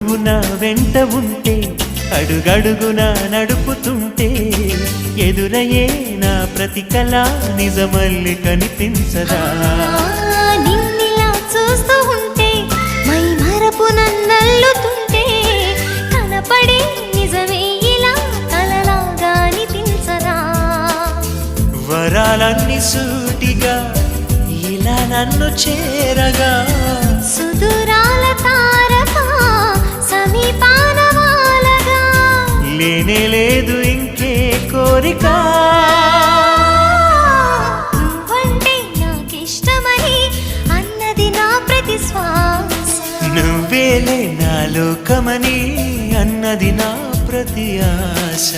నువ్వు నా వెంట ఉంటే అడుగడుగున నడుపుతుంటే ఎదురయ్యే నా ప్రతి కళ నిజమల్లి కనిపించదా? నిన్నిలా చూస్తూ ఉంటే మై మరపు నన్నల్లుతుంటే కనపడే నిజమే ఇలా కలలాగా అనిపించరా వరాలన్నీ సూటిగా ఇలా నన్ను చేరగా లేనే లేదు ఇంకే కోరిక. నువ్వంటే నాకిష్టమని అన్నది నా ప్రతి శ్వాస నువ్వేలే నా లోకమని అన్నది నా ప్రతి ఆశ.